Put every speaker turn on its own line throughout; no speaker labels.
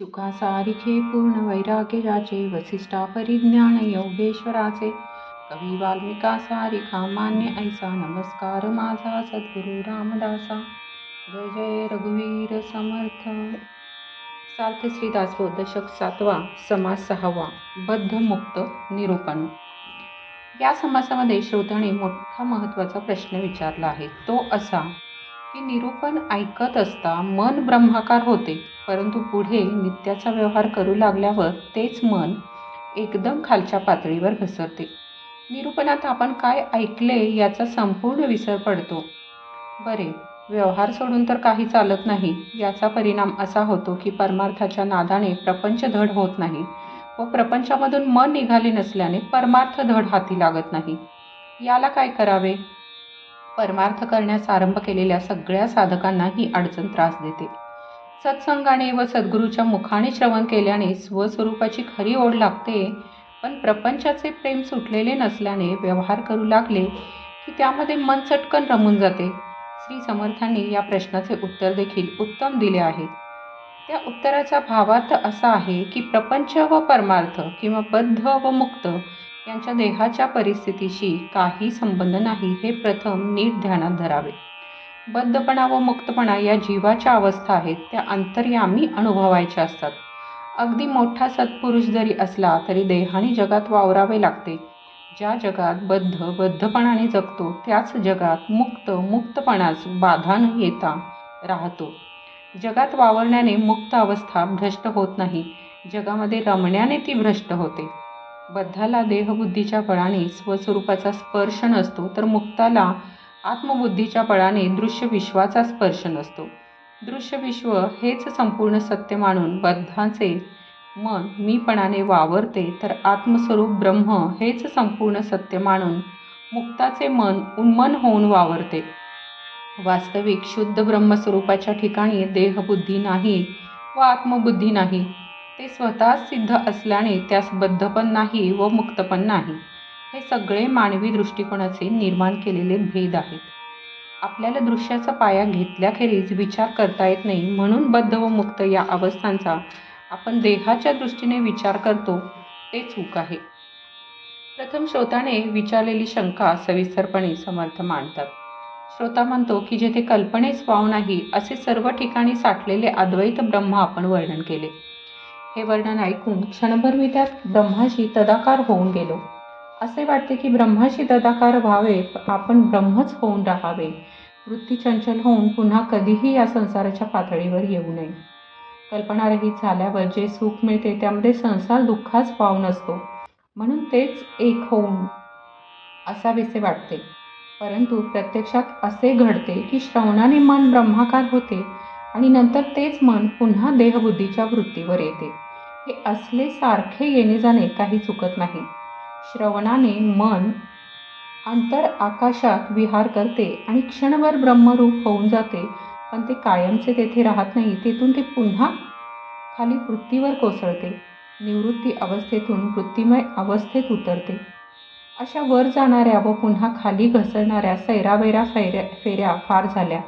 सुखासारिखे पूर्ण वैराग्यराचे वसिष्ठा परिज्ञान योगेश्वराचे कवी वाल्मिका सारिखा मान्य ऐसा नमस्कार माझा सद्गुरु रामदासा। जय जय रघुवीर समर्थ। सार्थ श्रीदासबोध दशक सातवा समास सहावा बद्धमुक्त निरूपण। या समासामध्ये श्रोत्याने मोठा महत्त्वाचा प्रश्न विचारला आहे. तो असा हे निरूपण ऐकत असता मन ब्रह्माकार होते परंतु पुढे नित्याचा व्यवहार करू लागल्यावर तेच मन एकदम खालच्या पातळीवर घसरते. निरूपणात आपण काय ऐकले याचा संपूर्ण विसर पडतो. बरे व्यवहार सोडून तर काही चालत नाही. याचा परिणाम असा होतो की परमार्थाच्या नादाने प्रपंच धड होत नाही व प्रपंचामधून मन निघाले नसल्याने परमार्थ धड हाती लागत नाही. याला काय करावे? परमार्थ करण्यास आरंभ केलेल्या सगळ्या साधकांना ही अडचण त्रास देते. सत्संगाने व सद्गुरूच्या मुखाने श्रवण केल्याने स्वस्वरूपाची खरी ओढ लागते पण प्रपंचाचे प्रेम सुटलेले नसल्याने व्यवहार करू लागले की त्यामध्ये मन चटकन रमून जाते. श्री समर्थांनी या प्रश्नाचे उत्तर देखील उत्तम दिले आहे त्या उत्तराचा भावार्थ असा आहे की प्रपंच व परमार्थ किंवा बद्ध व मुक्त यांच्या देहाच्या परिस्थितीशी काही संबंध नाही हे प्रथम नीट ध्यानात धरावे. बद्धपणा व मुक्तपणा या जीवाच्या अवस्था आहेत त्या अंतर्यामी अनुभवायच्या असतात. अगदी मोठा सत्पुरुष जरी असला तरी देहाने जगात वावरावे लागते. ज्या जगात बद्ध बद्धपणाने जगतो त्याच जगात मुक्त मुक्तपणास बाधा न येता राहतो. जगात वावरण्याने मुक्त अवस्था भ्रष्ट होत नाही. जगामध्ये रमण्याने ती भ्रष्ट होते. बद्धाला देहबुद्धीच्या बळाने स्वस्वरूपाचा स्पर्श नसतो तर मुक्ताला आत्मबुद्धीच्या बळाने दृश्य विश्वाचा स्पर्श नसतो. दृश्य विश्व हेच संपूर्ण सत्य मानून बद्धाचे मन मीपणाने वावरते तर आत्मस्वरूप ब्रह्म हेच संपूर्ण सत्य मानून मुक्ताचे मन उन्मन होऊन वावरते. वास्तविक शुद्ध ब्रह्मस्वरूपाच्या ठिकाणी देहबुद्धी नाही व आत्मबुद्धी नाही. ते स्वतः सिद्ध असल्याने त्यास बद्धपण नाही व मुक्तपण नाही. हे सगळे मानवी दृष्टिकोनाचे निर्माण केलेले भेद आहेत. आपल्याला दृश्याचा पाया घेतल्याखेरीज विचार करता येत नाही. म्हणून बद्ध व मुक्त या अवस्थांचा आपण देहाच्या दृष्टीने विचार करतो ते चूक आहे. प्रथम श्रोताने विचारलेली शंका सविस्तरपणे समर्थ मांडतात. श्रोता म्हणतो की जेथे कल्पनेस वाव नाही असे सर्व ठिकाणी साठलेले अद्वैत ब्रह्म आपण वर्णन केले. हे वर्णन ऐकून क्षणभर मी त्यात ब्रह्माशी तदाकार होऊन गेलो. असे वाटते की ब्रह्माशी तदाकार व्हावे आपण ब्रह्मच होऊन राहावे. वृत्ती चंचल होऊन पुन्हा कधीही या संसाराच्या पातळीवर येऊ नये. कल्पनारहित झाल्यावर जे सुख मिळते त्यामध्ये संसार दुःखाच पाहून नसतो म्हणून तेच एक होऊन असावेसे वाटते. परंतु प्रत्यक्षात असे घडते की श्रवणाने मन ब्रह्माकार होते आणि नंतर तेच मन पुन्हा देहबुद्धीच्या वृत्तीवर येते. हे असले सारखे येणे जाणे काही चुकत नाही. श्रवणाने मन अंतर आकाशात विहार करते आणि क्षणभर ब्रह्मरूप होऊन जाते पण ते कायमचे तेथे राहत नाही. तेथून ते पुन्हा खाली वृत्तीवर कोसळते. निवृत्ती अवस्थेतून वृत्तिमय अवस्थेत उतरते. अशा वर जाणाऱ्या व पुन्हा खाली घसरणाऱ्या सैरावैरा फैऱ्या फेऱ्या फार झाल्या.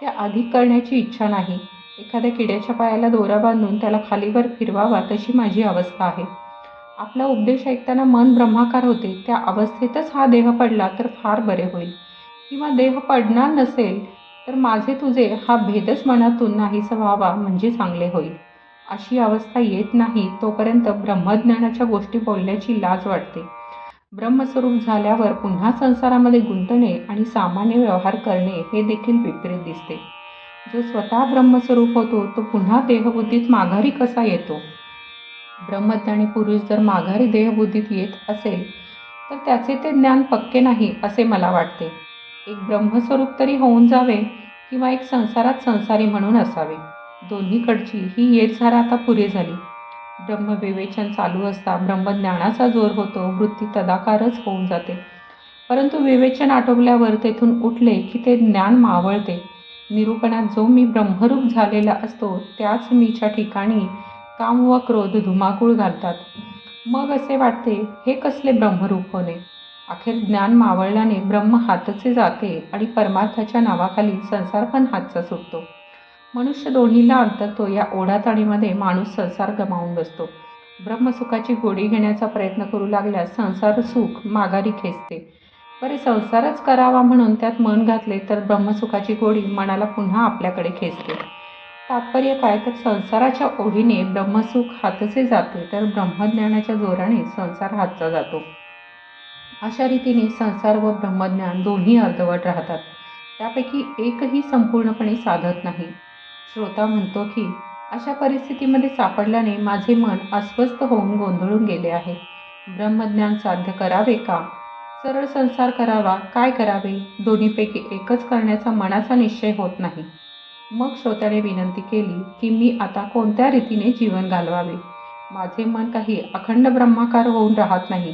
त्या अधिक करण्याची इच्छा नाही. एखाद्या किड्याच्या पायाला दोरा बांधून त्याला खालीवर फिरवावा तशी माझी अवस्था आहे. आपला उपदेश ऐकताना मन ब्रह्माकार होते. त्या अवस्थेतच हा देह पडला तर फार बरे होईल. किंवा देह पडणार नसेल तर माझे तुझे हा भेदच मनातून नाहीसा व्हावा म्हणजे चांगले होईल. अशी अवस्था येत नाही तोपर्यंत ब्रह्मज्ञानाच्या गोष्टी बोलण्याची लाज वाटते. ब्रह्मस्वरूप झाल्यावर पुन्हा संसारामध्ये गुंतणे आणि सामान्य व्यवहार करणे हे देखील विपरीत दिसते. जो स्वतः ब्रह्मस्वरूप होतो तो पुन्हा देहबुद्धीत माघारी कसा येतो? ब्रह्मज्ञानी पुरुष जर माघारी देहबुद्धीत येत असेल तर त्याचे ते ज्ञान पक्के नाही असे मला वाटते. एक ब्रह्मस्वरूप तरी होऊन जावे किंवा एक संसारात संसारी म्हणून असावे. दोन्हीकडची ही येतझारा आता पुरे झाली. ब्रह्मविवेचन चालू असता ब्रह्मज्ञानाचा जोर होतो वृत्ती तदाकारच होऊन जाते. परंतु विवेचन आटोपल्यावर तेथून उठले की ते ज्ञान मावळते. निरूपणात जो मी ब्रह्मरूप झालेला असतो त्याच मीच्या ठिकाणी काम व क्रोध धुमाकूळ घालतात. मग असे वाटते हे कसले ब्रह्मरूप होणे? अखेर ज्ञान मावळल्याने ब्रह्म हातचे जाते आणि परमार्थाच्या नावाखाली संसार पण हातचा सुटतो. मनुष्य दोन्हीला अंतरतो या ओढाताणीमध्ये माणूस संसार गमावून बसतो. ब्रह्मसुखाची गोडी घेण्याचा प्रयत्न करू लागल्यास संसार सुख माघारी खेचते. बरे संसारच करावा म्हणून त्यात मन घातले तर ब्रह्मसुखाची गोडी मनाला पुन्हा आपल्याकडे खेचते. तात्पर्य काय? तर संसाराच्या ओढीने ब्रह्मसुख हातचे जाते तर ब्रह्मज्ञानाच्या जोराने संसार हातचा जातो. अशा रीतीने संसार व ब्रह्मज्ञान दोन्ही अर्धवट राहतात. त्यापैकी एकही संपूर्णपणे साधत नाही. श्रोता म्हणतो की अशा परिस्थितीमध्ये सापडल्याने माझे मन अस्वस्थ होऊन गोंधळून गेले आहे. ब्रह्मज्ञान साध्य करावे का? सरळ संसार करावा काय करावे? दोन्हीपैकी एकच करण्याचा मनाचा निश्चय होत नाही. मग श्रोत्याने विनंती केली की मी आता कोणत्या रीतीने जीवन घालवावे? माझे मन काही अखंड ब्रह्माकार होऊन राहत नाही.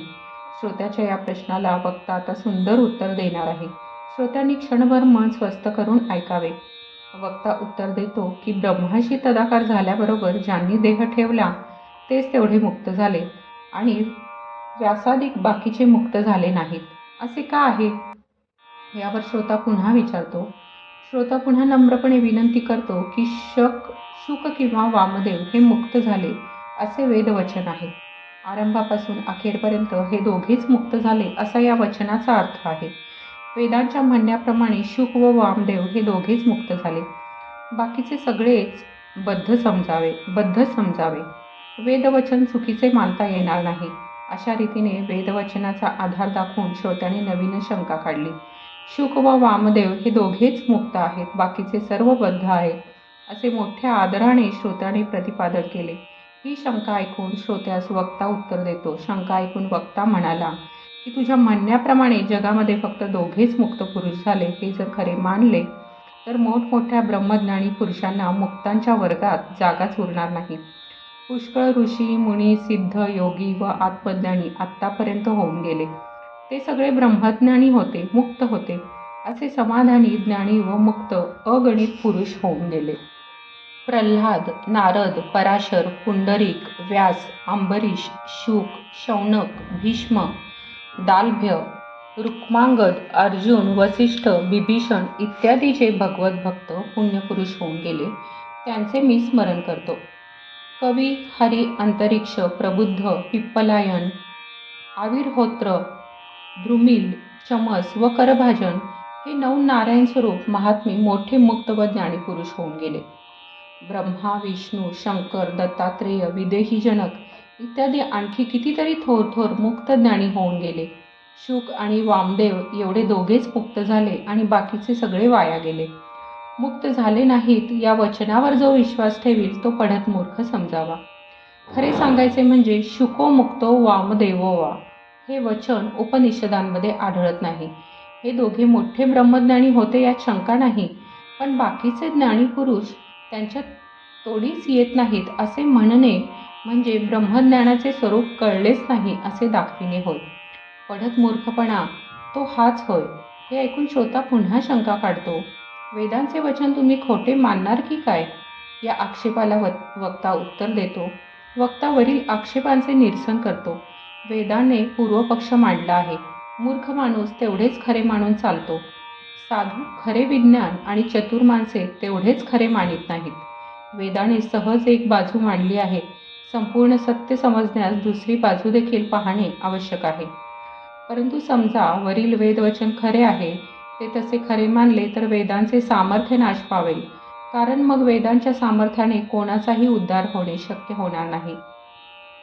श्रोत्याच्या या प्रश्नाला वक्ता आता सुंदर उत्तर देणार आहे. श्रोत्यांनी क्षणभर मन स्वस्थ करून ऐकावे. वक्ता उत्तर देतो की ब्रह्माशी तदाकार झाल्याबरोबर ज्यांनी देह ठेवला तेच तेवढे मुक्त झाले आणि व्यासादिक बाकीचे मुक्त झाले नाहीत. असे का आहे? यावर श्रोता पुन्हा विचारतो. श्रोता पुन्हा नम्रपणे विनंती करतो की शक शुक किंवा वामदेव हे मुक्त झाले असे वेदवचन आहे. आरंभापासून अखेरपर्यंत हे दोघेच मुक्त झाले असा या वचनाचा अर्थ आहे. वेदांच्या म्हणण्याप्रमाणे शुक व वामदेव हे दोघेच मुक्त झाले. बाकीचे सगळेच बद्ध समजावे बद्ध समजावे. वेदवचन चुकीचे मानता येणार नाही. अशा रीतीने वेदवचनाचा आधार दाखवून श्रोत्याने नवीन शंका काढली. शुक व वामदेव हे दोघेच मुक्त आहेत बाकीचे सर्व बद्ध आहेत असे मोठ्या आदराने श्रोत्याने प्रतिपादन केले. ही शंका ऐकून श्रोत्यास वक्ता उत्तर देतो. शंका ऐकून वक्ता म्हणाला की तुझ्या म्हणण्याप्रमाणे जगामध्ये फक्त दोघेच मुक्त पुरुष झाले. हे जर खरे मानले तर मोठमोठ्या ब्रह्मज्ञानी पुरुषांना मुक्तांच्या वर्गात जागाच उरणार नाही. पुष्कळ ऋषी मुनी सिद्ध योगी व आत्मज्ञानी आत्तापर्यंत होऊन गेले. ते सगळे ब्रह्मज्ञानी होते मुक्त होते. असे समाधानी ज्ञानी व मुक्त अगणित पुरुष होऊन गेले. प्रल्हाद नारद पराशर पुंडरीक व्यास अंबरीश शुक शौनक भीष्म दालभ्य रुक्मांगद अर्जुन वसिष्ठ बिभीषण इत्यादी जे भगवत भक्त पुण्यपुरुष होऊन गेले त्यांचे मी स्मरण करतो. कवी हरी अंतरिक्ष प्रबुद्ध पिप्पलायन आविर्होत्र द्रुमिल चमस व करभाजन हे नऊ नारायण स्वरूप महात्मे मोठे मुक्त व ज्ञानीपुरुष होऊन गेले. ब्रह्मा विष्णू शंकर दत्तात्रेय विदेही जनक इत्यादी आणखी कितीतरी थोर थोर मुक्त ज्ञानी होऊन गेले. शुक आणि वामदेव एवढे दोघेच मुक्त झाले आणि बाकीचे सगळे वाया गेले. मुक्त झाले नाहीत या वचनावर जो विश्वास ठेवील तो पढत मूर्ख समजावा. खरे सांगायचे म्हणजे शुको मुक्तो वामदेवो वा. हे वचन उपनिषदांमध्ये आढळत नाही. हे दोघे मोठे ब्रह्मज्ञानी होते यात शंका नाही पण बाकीचे ज्ञानी पुरुष त्यांच्यात तोडीच येत नाहीत असे म्हणणे म्हणजे ब्रह्मज्ञानाचे स्वरूप कळलेच नाही असे दाखविणे होय. पढत मूर्खपणा तो हाच होय. हे ऐकून श्रोता पुन्हा शंका काढतो. वेदांचे वचन तुम्ही खोटे मानणार की काय? या आक्षेपाला व वक्ता उत्तर देतो. वक्ता वरील आक्षेपांचे निरसन करतो. वेदाने पूर्वपक्ष मांडला आहे. मूर्ख माणूस तेवढेच खरे मानून चालतो. साधू खरे विज्ञान आणि चतुर माणसे तेवढेच खरे मानित नाहीत. वेदाने सहज एक बाजू मांडली आहे. संपूर्ण सत्य समजण्यास दुसरी बाजू देखील पाहणे आवश्यक आहे. परंतु समजा वरील वेदवचन खरे आहे ते तसे खरे मानले तर वेदांचे सामर्थ्य नाश पावेल. कारण मग वेदांच्या सामर्थ्याने कोणाचाही उद्धार होणे शक्य होणार नाही.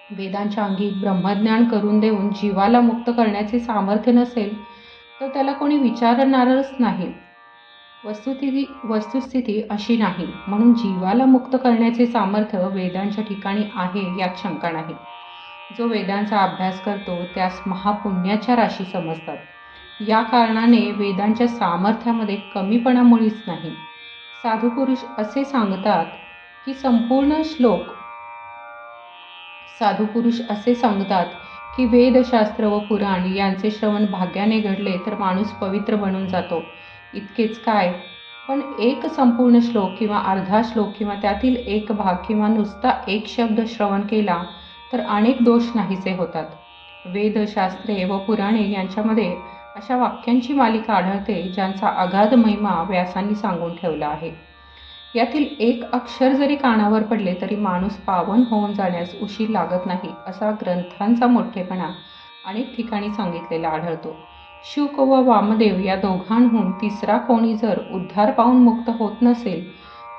वेदांच्या अंगी ब्रह्मज्ञान करून देऊन जीवाला मुक्त करण्याचे सामर्थ्य नसेल तर त्याला कोणी विचारणारच नाही. वस्तुस्थिती वस्तुस्थिती अशी नाही म्हणून जीवाला मुक्त करण्याचे सामर्थ्य वेदांच्या ठिकाणी आहे यात शंका नाही. जो वेदांचा अभ्यास करतो त्यास महापुण्याच्या राशी समजतात. या कारणाने वेदांच्या सामर्थ्यामध्ये कमीपणा मुळीच नाही. साधू पुरुष असे सांगतात की संपूर्ण श्लोक साधू पुरुष असे सांगतात की वेदशास्त्र व पुराण यांचे श्रवण भाग्याने घडले तर माणूस पवित्र बनून जातो. इतकेच काय? पण एक संपूर्ण श्लोक किंवा अर्धा श्लोक किंवा त्यातील एक भाग किंवा नुसता एक शब्द श्रवण केला तर अनेक दोष नाहीसे होतात. वेदशास्त्रे व पुराणे यांच्यामध्ये अशा वाक्यांची मालिका आढळते ज्यांचा अगाध महिमा व्यासांनी सांगून ठेवला आहे. यातील एक अक्षर जरी कानावर पडले तरी माणूस पावन होऊन जाण्यास उशीर लागत नाही असा ग्रंथांचा मोठेपणा अनेक ठिकाणी सांगितलेला आढळतो. शुक व वामदेव या दोघांहून तिसरा कोणी जर उद्धार पाहून मुक्त होत नसेल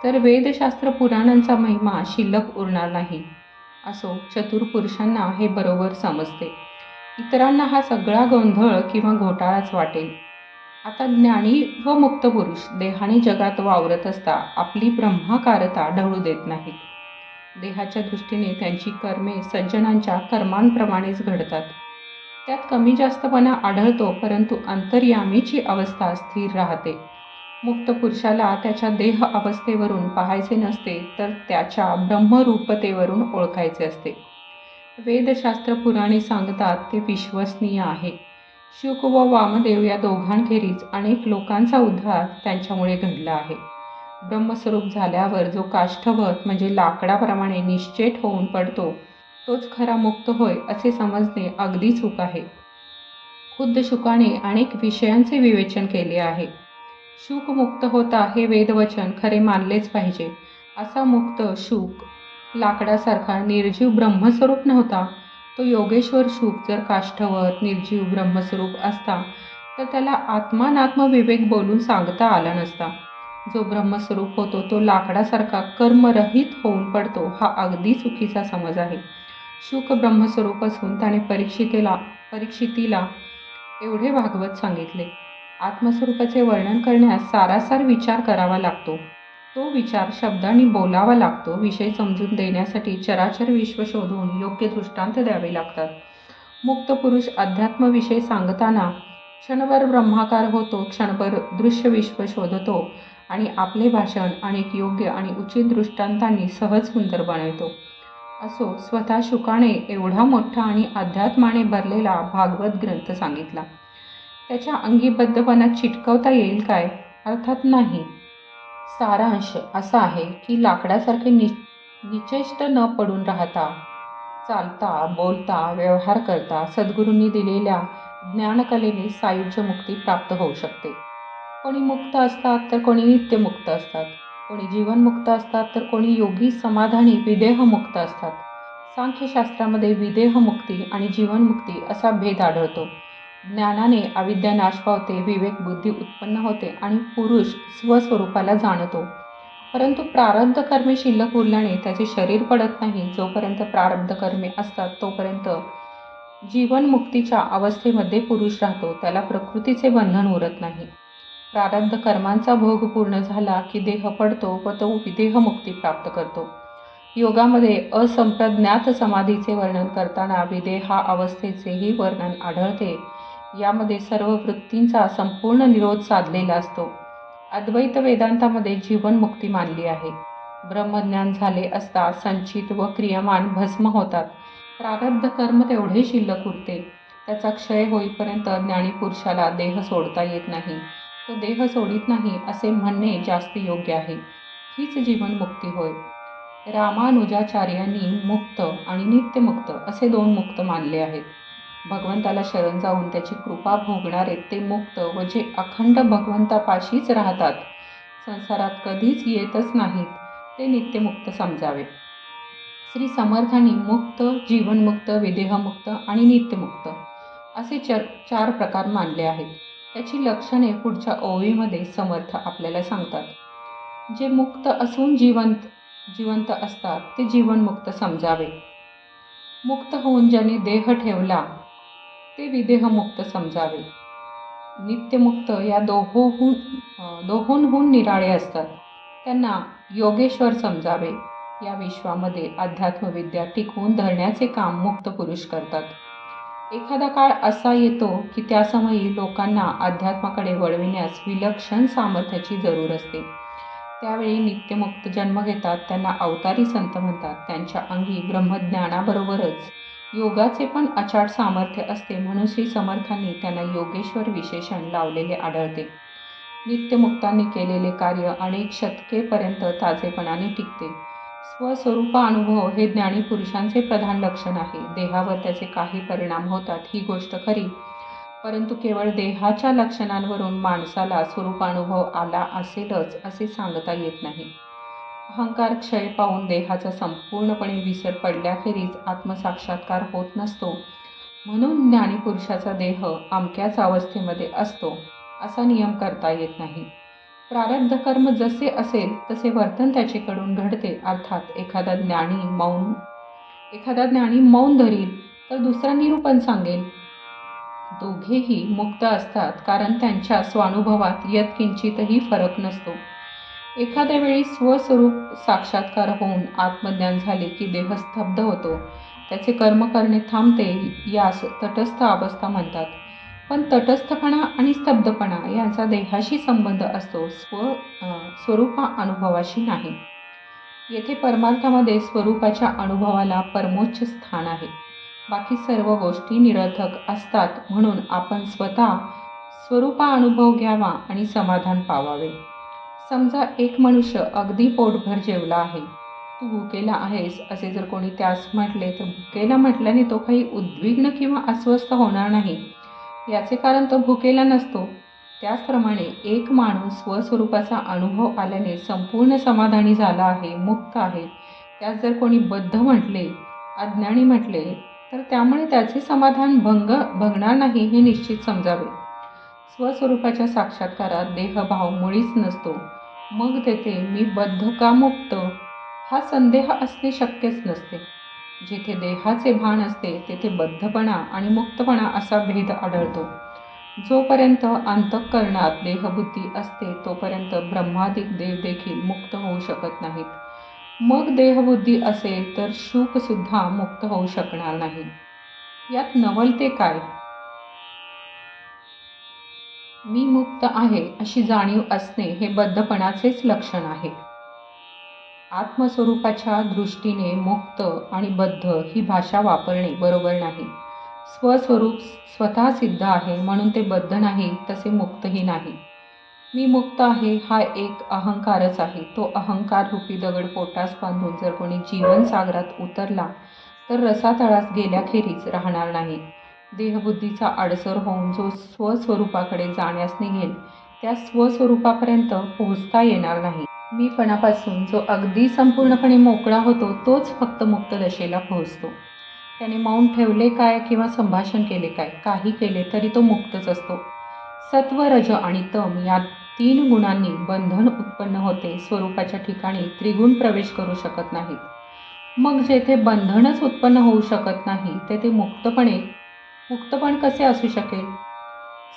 तर वेदशास्त्र पुराणांचा महिमा शिल्लक उरणार नाही असो चतुर पुरुषांना हे बरोबर समजते. इतरांना हा सगळा गोंधळ किंवा घोटाळाच वाटेल. आता ज्ञानी व मुक्त पुरुष देहाने जगात वावरत असता आपली ब्रह्माकारता ढळू देत नाहीत. देहाच्या दृष्टीने त्यांची कर्मे सज्जनांच्या कर्मांप्रमाणेच घडतात. त्यात कमी जास्तपणा आढळतो परंतु अंतर्यामीची अवस्था स्थिर राहते. मुक्त पुरुषाला त्याच्या देह अवस्थेवरून पाहायचे नसते तर त्याच्या ब्रह्मरूपतेवरून ओळखायचे असते. वेदशास्त्र पुराणे सांगतात ते विश्वसनीय आहे. शुक व वामदेव या दोघांखेरीज अनेक लोकांचा उद्धार त्यांच्यामुळे घडला आहे. ब्रह्मस्वरूप झाल्यावर जो काष्ठवत म्हणजे लाकडाप्रमाणे निश्चेत होऊन पडतो तोच खरा मुक्त होय असे समजणे अगदी चूक आहे. खुद्द शुकाने अनेक विषयांचे विवेचन केले आहे. शुक मुक्त होता हे वेदवचन खरे मानलेच पाहिजे. असा मुक्त शुक लाकडासारखा निर्जीव ब्रह्मस्वरूप नव्हता. तो योगेश्वर शुक जर काष्ठवत निर्जीव ब्रह्मस्वरूप असता तर त्याला आत्मानात्म विवेक बोलून सांगता आला नसता. जो ब्रह्मस्वरूप होतो तो लाकडासारखा कर्मरहित होऊन पडतो हा अगदी चुकीचा समज आहे. शुक ब्रह्मस्वरूप असून त्याने परीक्षितेला परीक्षितीला एवढे भागवत सांगितले. आत्मस्वरूपाचे वर्णन करण्यास सारासार विचार करावा लागतो. तो विचार शब्दांनी बोलावा लागतो. विषय समजून देण्यासाठी चराचर विश्व शोधून योग्य दृष्टांत द्यावे लागतात. मुक्त पुरुष अध्यात्मविषय सांगताना क्षणभर ब्रह्माकार होतो क्षणभर दृश्य विश्व शोधतो आणि आपले भाषण अनेक योग्य आणि उचित दृष्टांतांनी सहज सुंदर बनवतो. असो स्वतः शुकाने एवढा मोठा आणि अध्यात्माने भरलेला भागवत ग्रंथ सांगितला. त्याच्या अंगीबद्धपणात चिटकवता येईल काय? अर्थात नाही. सारांश असा आहे की लाकडासारखे नि निचेष्ट न पडून राहता चालता बोलता व्यवहार करता सद्गुरूंनी दिलेल्या ज्ञानकलेने सायुज्य मुक्ती प्राप्त होऊ शकते. कोणी मुक्त असतात तर कोणी नित्यमुक्त असतात. कोणी जीवनमुक्त असतात तर कोणी योगी समाधानी विदेहमुक्त असतात. सांख्यशास्त्रामध्ये विदेहमुक्ती आणि जीवनमुक्ती असा भेद आढळतो. ज्ञानाने अविद्या नाश पावते विवेक बुद्धी उत्पन्न होते आणि पुरुष स्वस्वरूपाला जाणतो. परंतु प्रारब्ध कर्मे शिल्लक उरल्याने त्याचे शरीर पडत नाही. जोपर्यंत प्रारब्ध कर्मे असतात तोपर्यंत जीवनमुक्तीच्या अवस्थेमध्ये पुरुष राहतो. त्याला प्रकृतीचे बंधन उरत नाही. प्रारब्ध कर्मांचा भोग पूर्ण झाला की देह पडतो व तो विदेहमुक्ती प्राप्त करतो. योगामध्ये असंप्रज्ञात समाधीचे वर्णन करताना विदेहा अवस्थेचेही वर्णन आढळते. यामध्ये सर्व वृत्तींचा संपूर्ण निरोध साधलेला असतो. अद्वैत वेदांतामध्ये जीवनमुक्ती मानली आहे. ब्रह्मज्ञान झाले असता संचित व क्रियमान भस्म होतात. प्रारब्ध कर्म तेवढे शिल्लक उरते. त्याचा क्षय होईपर्यंत ज्ञानी पुरुषाला देह सोडता येत नाही. तो देह सोडित नाही असे म्हणणे जास्त योग्य आहे. हीच जीवनमुक्ती होय. रामानुजाचार्यांनी मुक्त आणि नित्यमुक्त असे दोन मुक्त मानले आहेत. भगवंताला शरण जाऊन त्याची कृपा भोगणारे ते मुक्त व जे अखंड भगवंतापाशीच राहतात संसारात कधीच येतच नाहीत ते नित्यमुक्त समजावे. श्री समर्थांनी मुक्त जीवनमुक्त विदेहमुक्त आणि नित्यमुक्त असे चर चार प्रकार मानले आहेत. त्याची लक्षणे पुढच्या ओळीमध्ये समर्थ आपल्याला सांगतात. जे मुक्त असून जिवंत जिवंत असतात ते जीवनमुक्त समजावे. मुक्त होऊन ज्याने देह ठेवला ते विदेहमुक्त समजावे. नित्यमुक्त या दोहोहून दोहोंहून निराळे असतात. त्यांना योगेश्वर समजावे. या विश्वामध्ये अध्यात्मविद्या टिकवून धरण्याचे काम मुक्त पुरुष करतात. एखादा काळ असा येतो की त्या समयी लोकांना अध्यात्माकडे वळविण्यास विलक्षण सामर्थ्याची जरूर असते. त्यावेळी नित्यमुक्त जन्म घेतात त्यांना अवतारी संत म्हणतात त्यांच्या अंगी ब्रह्मज्ञानाबरोबरच योगाचे पण अचाट सामर्थ्य असते म्हणून श्री समर्थांनी त्यांना योगेश्वर विशेषण लावलेले आढळते. नित्यमुक्तांनी केलेले कार्य अनेक शतकेपर्यंत ताजेपणाने टिकते. स्वस्वरूप अनुभव हे ज्ञानी पुरुषांचे प्रधान लक्षण आहे. देहावर त्याचे काही परिणाम होतात ही गोष्ट खरी. परंतु केवळ देहाच्या लक्षणांवरून माणसाला स्वरूपानुभव आला असेलच असे सांगता येत नाही. अहंकार क्षय पाहून देहाचा संपूर्णपणे विसर पडल्याखेरीज आत्मसाक्षात्कार होत नसतो. म्हणून ज्ञानीपुरुषाचा देह अमक्याच अवस्थेमध्ये असतो असा नियम करता येत नाही. प्रारब्ध कर्म जसे असेल तसे वर्तन त्याचेकडून घडते. अर्थात एखादा ज्ञानी मौन एखादा ज्ञानी मौन धरील तर दुसरा निरूपण सांगेल. दोघेही मुक्त असतात कारण त्यांच्या स्वानुभवात यत्किंचितही फरक नसतो. एखाद्या वेळी स्वस्वरूप साक्षात्कार होऊन आत्मज्ञान झाले की देह स्तब्ध होतो. त्याचे कर्म करणे थांबते यास तटस्थ अवस्था म्हणतात. पण तटस्थपणा आणि स्तब्धपणा यांचा देहाशी संबंध असतो स्व स्वरूपा अनुभवाशी नाही. येथे परमार्थामध्ये स्वरूपाच्या अनुभवाला परमोच्च स्थान आहे. बाकी सर्व गोष्टी निरर्थक असतात म्हणून आपण स्वतः स्वरूपा अनुभव घ्यावा आणि समाधान पावावे. समजा एक मनुष्य अगदी पोटभर जेवला आहे तू भुकेला आहेस असे जर कोणी त्यास म्हटले तर भुकेला म्हटल्याने तो काही उद्विग्न किंवा अस्वस्थ होणार नाही. याचे कारण तो भुकेला नसतो. त्याचप्रमाणे एक माणूस स्वस्वरूपाचा अनुभव आल्याने संपूर्ण समाधानी झाला आहे मुक्त आहे. त्यास जर कोणी बद्ध म्हटले अज्ञानी म्हटले तर त्यामुळे त्याचे समाधान भंग भंगणार नाही हे निश्चित समजावे. स्वस्वरूपाच्या साक्षात्कारात देहभाव मुळीच नसतो. मग तेथे मी बद्ध का मुक्त? हा संदेह असणे शक्यच नसते. जिथे देहाचे भान असते तेथे बद्धपणा आणि मुक्तपणा असा भेद आढळतो. जोपर्यंत अंतःकरणात देहबुद्धी असते तोपर्यंत ब्रह्मादिक देव देखील मुक्त होऊ शकत नाहीत. मग देहबुद्धी असेल तर शुकसुद्धा मुक्त होऊ शकणार नाही. यात नवलते काय? मी मुक्त आहे अशी जाणीव असणे हे बद्धपणाचेच लक्षण आहे. आत्मस्वरूपाच्या दृष्टीने मुक्त आणि बद्ध ही भाषा वापरणे बरोबर नाही. स्वस्वरूप स्वतः सिद्ध आहे म्हणून ते बद्ध नाही तसे मुक्तही नाही. मी मुक्त आहे हा एक अहंकारच आहे. तो अहंकार रूपी दगड पोटास बांधून जर कोणी जीवनसागरात उतरला तर रसातळास गेल्याखेरीज राहणार नाही. देहबुद्धीचा आडसर होऊन जो स्वस्वरूपाकडे जाण्यास निघेल त्या स्वस्वरूपापर्यंत पोहोचता येणार नाही. मीपणापासून जो अगदी संपूर्णपणे मोकळा होतो तोच फक्त मुक्त दशेला पोहोचतो. त्याने मौन ठेवले काय किंवा संभाषण केले काय काही केले तरी तो मुक्तच असतो. सत्व रज आणि तम या तीन गुणांनी बंधन उत्पन्न होते स्वरूपाच्या ठिकाणी त्रिगुण प्रवेश करू शकत नाहीत. मग जेथे बंधनच उत्पन्न होऊ शकत नाही तेथे मुक्तपणे मुक्तपण कसे असू शकेल?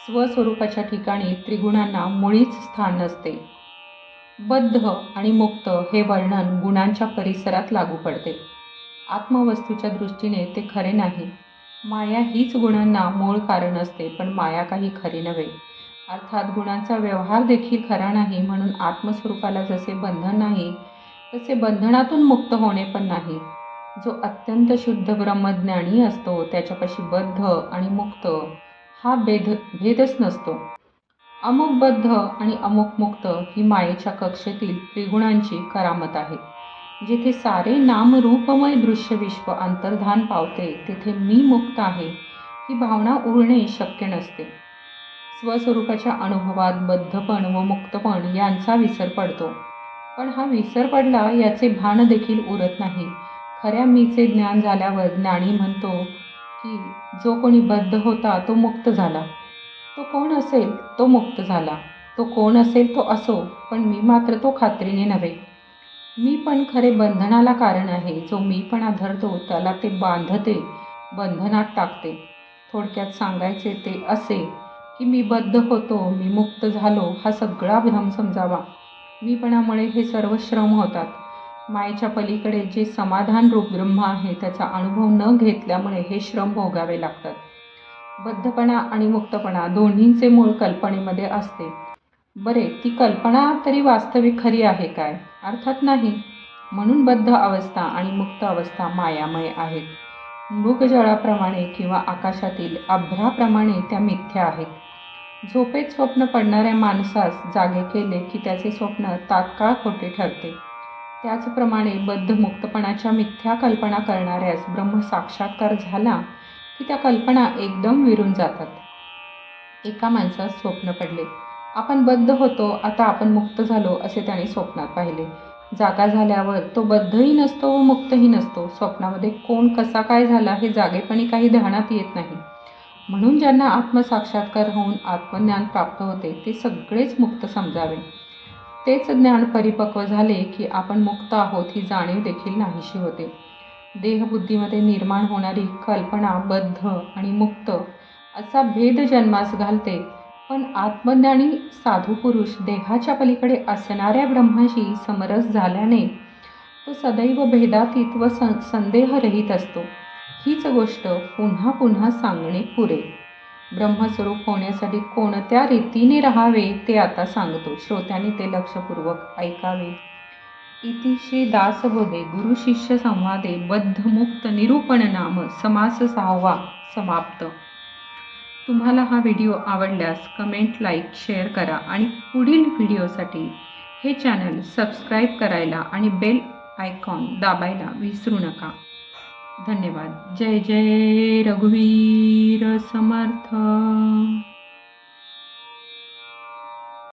स्वस्वरूपाच्या ठिकाणी त्रिगुणांना मुळीच स्थान नसते. बद्ध आणि मुक्त हे वर्णन गुणांच्या परिसरात लागू पडते. आत्मवस्तूच्या दृष्टीने ते खरे नाही. माया हीच गुणांना मूळ कारण असते पण माया काही खरी नव्हे. अर्थात गुणांचा व्यवहार देखील खरा नाही म्हणून आत्मस्वरूपाला जसे बंधन नाही तसे बंधनातून मुक्त होणे पण नाही. जो अत्यंत शुद्ध ब्रह्मज्ञानी असतो त्याच्यापाशी बद्ध आणि मुक्त हा भेद भेदच नसतो. अमुक बद्ध आणि अमुक मुक्त ही मायेच्या कक्षेतील त्रिगुणांची करामत आहे. जिथे सारे नामरूपमय दृश्य विश्व अंतर्धान पावते तिथे मी मुक्त आहे ही भावना उरणे शक्य नसते. स्वस्वरूपाच्या अनुभवात बद्धपण व मुक्तपण यांचा विसर पडतो. पण हा विसर पडला याचे भान देखील उरत नाही. खऱ्या मीचे ज्ञान झाल्यावर ज्ञानी म्हणतो की जो कोणी बद्ध होता तो मुक्त झाला. तो कोण असेल तो मुक्त झाला. तो कोण असेल तो असो पण मी मात्र तो खात्रीने नव्हे. मी पण खरे बंधनाला कारण आहे. जो मी पण धरतो त्याला ते बांधते बंधनात टाकते. थोडक्यात सांगायचे ते असे की मी बद्ध होतो मी मुक्त झालो हा सगळा भ्रम समजावा. मीपणामुळे हे सर्व श्रम होतात. मायेच्या पलीकडे जे समाधान रूप ब्रह्म आहे त्याचा अनुभव न घेतल्यामुळे हे श्रम भोगावे लागतात. बद्धपणा आणि मुक्तपणा दोन्हींचे मूळ कल्पनेमध्ये असते. बरे ती कल्पना तरी वास्तविक खरी आहे काय? अर्थात नाही. म्हणून बद्ध अवस्था आणि मुक्त अवस्था मायामय आहेत. मृगजळाप्रमाणे किंवा आकाशातील अभ्राप्रमाणे त्या मिथ्या आहेत. झोपेत स्वप्न पडणाऱ्या माणसास जागे केले की त्याचे स्वप्न तात्काळ खोटे ठरते. त्याचप्रमाणे बद्ध मुक्तपणाच्या मिथ्या कल्पना करणाऱ्यास ब्रह्म साक्षात्कार झाला की त्या कल्पना एकदम विरून जातात. एका माणसास स्वप्न पडले. आपण बद्ध होतो आता आपण मुक्त झालो असे त्याने स्वप्नात पाहिले. जागा झाल्यावर तो बद्धही नसतो व मुक्तही नसतो. स्वप्नामध्ये कोण कसा काय झाला हे जागेपणी काही ध्यानात येत नाही. म्हणून ज्यांना आत्मसाक्षात्कार होऊन आत्मज्ञान प्राप्त होते ते सगळेच मुक्त समजावे. तेच ज्ञान परिपक्व झाले की आपण मुक्त आहोत ही जाणीव देखील नाहीशी होते. देहबुद्धीमध्ये निर्माण होणारी कल्पना बद्ध आणि मुक्त असा भेद जन्मास घालते. पण आत्मज्ञानी साधू पुरुष देहाच्या पलीकडे असणाऱ्या ब्रह्माशी समरस झाल्याने तो सदैव भेदातीत व सं संदेहरहित असतो. हीच गोष्ट पुन्हा पुन्हा सांगणे पुरे. ब्रह्मस्वरूप होण्यासाठी कोणत्या रीतीने राहावे ते आता सांगतो. श्रोत्यांनी ते लक्षपूर्वक ऐकावे. इतिश्री दासबोधे गुरुशिष्य संवादे बद्धमुक्त निरूपण नाम समास सहावा समाप्त. तुम्हाला हा व्हिडिओ आवडल्यास कमेंट लाईक शेअर करा आणि पुढील व्हिडिओसाठी हे चॅनल सबस्क्राईब करायला आणि बेल आयकॉन दाबायला विसरू नका. धन्यवाद. जय जय रघुवीर समर्थ.